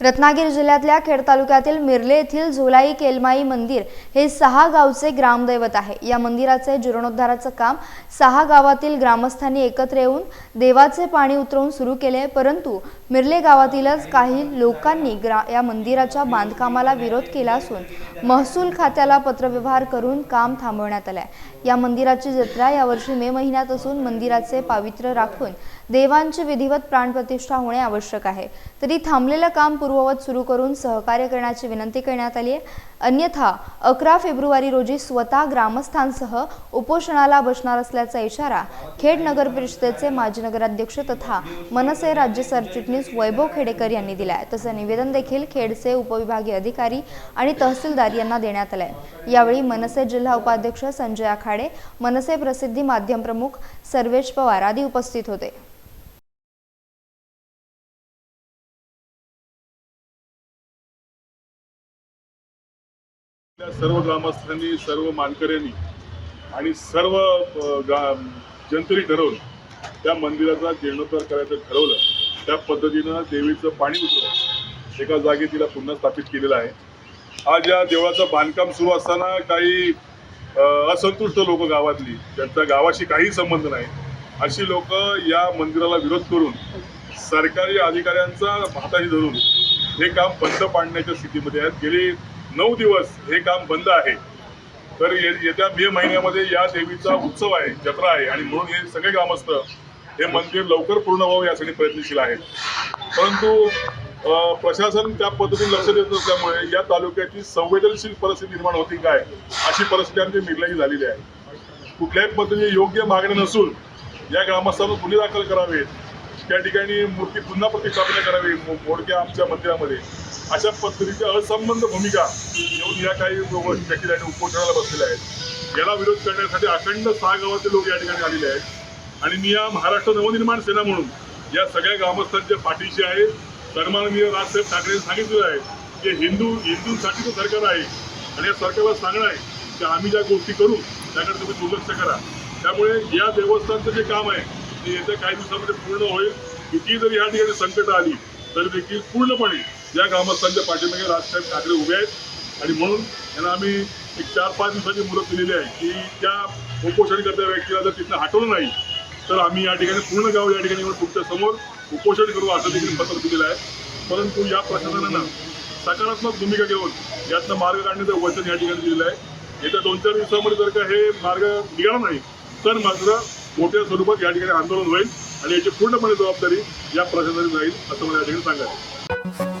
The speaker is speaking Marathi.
रत्नागिरी जिल्ह्यातल्या खेड तालुक्यातील मिरले येथील झोलाई केलमाई मंदिर हे सहा गावचे ग्रामदैवत आहे. या मंदिराचे जीर्णोद्धाराचं काम सहा गावातील ग्रामस्थांनी एकत्र येऊन देवाचे पाणी उतरवून सुरू केले परंतु मिरले गावातीलच काही लोकांनी ग्रा या मंदिराच्या बांधकामाला विरोध केला असून महसूल खात्याला पत्रव्यवहार करून काम थांबवण्यात आलंय. या मंदिराची जत्रा यावर्षी मे महिन्यात असून मंदिराचे पावित्र्य राखून देवांची विधिवत प्राणप्रतिष्ठा होणे आवश्यक आहे. तरी थांबलेलं काम पूर्ववत सुरू करून सहकार्य करण्याची विनंती करण्यात आली आहे. अन्यथा अकरा फेब्रुवारी रोजी स्वतः ग्रामस्थांसह उपोषणाला बसणार असल्याचा इशारा खेड नगर परिषदेचे माजी नगराध्यक्ष तथा मनसे राज्य सरचिटणीस वैभव खेडेकर यांनी दिला आहे. तसं निवेदन देखील खेडचे उपविभागीय अधिकारी आणि तहसीलदार यांना देण्यात आलंय. यावेळी मनसे जिल्हा उपाध्यक्ष संजय आखाडे मनसे प्रसिद्धी माध्यम प्रमुख सर्वेश पवार आदी उपस्थित होते. सर्व ग्रामस्थांनी सर्व मानकऱ्यांनी आणि सर्व जनतेने ठरवलं त्या मंदिराचा जीर्णोद्धार करायचं ठरवलं त्या पद्धतीनं देवीचं पाणी उतरवलं. एका जागी तिला पुन्हा स्थापित केलेलं आहे. आज या देवळाचं बांधकाम सुरू असताना काही असंतुष्ट लोक गावातली त्यांचा गावाशी काही संबंध नाही अशी लोक या मंदिराला विरोध करून सरकारी अधिकाऱ्यांचा हाताशी धरून हे काम बंद पाडण्याच्या स्थितीमध्ये आहेत. गेली नऊ दिवस हे काम बंद आहे. तर ये- येत्या मे महिन्यामध्ये या देवीचा उत्सव आहे जत्रा आहे आणि म्हणून हे सगळे ग्रामस्थ हे मंदिर लवकर पूर्ण व्हावं यासाठी प्रयत्नशील आहेत. परंतु प्रशासन त्या पद्धतीने लक्ष देत नसल्यामुळे या तालुक्याची संवेदनशील परिस्थिती निर्माण होती काय अशी परिस्थिती आमची निर्णय झालेली आहे. कुठल्याही पद्धतीने योग्य मागण्या नसून या ग्रामस्थांना गुन्हे दाखल करावेत. त्या ठिकाणी मूर्ती पुन्हा प्रतिष्ठापना करावी मोडक्या आमच्या मंदिरामध्ये. अशा पद्धतीच्या असंबंध भूमिका घेऊन या काही व्यक्ती आणि उपोषणाला बसलेल्या आहेत. याला विरोध करण्यासाठी अखंड सहा गावाचे लोक या ठिकाणी आलेले आहेत. आणि मी या महाराष्ट्र नवनिर्माण सेना म्हणून या सगळ्या ग्रामस्थांच्या पाठीशी आहे. सन्माननीय राजसाहेब ठाकरेंनी सांगितलेलं आहे की हिंदू हिंदूंसाठीचं सरकार आहे. आणि या सरकारला सांगणं आहे की आम्ही ज्या गोष्टी करू त्याकडे तुम्ही दुर्लक्ष करा. त्यामुळे या देवस्थानचं जे काम आहे ते येत्या काही दिवसामध्ये पूर्ण होईल. किती जरी या ठिकाणी संकट आली तरी देखील पूर्णपणे या ग्रामस्थांच्या पाठीमागे राजसाहेब ठाकरे उभे आहेत. आणि म्हणून यांना आम्ही एक चार पाच दिवसाची मुदत दिलेली आहे की त्या उपोषण करत्या व्यक्तीला जर तिथनं हटवलं नाही तर आम्ही या ठिकाणी पूर्ण गाव या ठिकाणी पुढच्या समोर उपोषण करू असं देखील पत्र दिलेलं आहे. परंतु या प्रशासनानं सकारात्मक भूमिका घेऊन यातनं मार्ग काढण्याचं वचन या ठिकाणी दिलेलं आहे. येत्या दोन चार दिवसामध्ये जर का हे मार्ग निघाला नाही तर मात्र मोठ्या स्वरूपात या ठिकाणी आंदोलन होईल आणि याची पूर्णपणे जबाबदारी या प्रशासनाने जाईल असं मला या ठिकाणी सांगायचं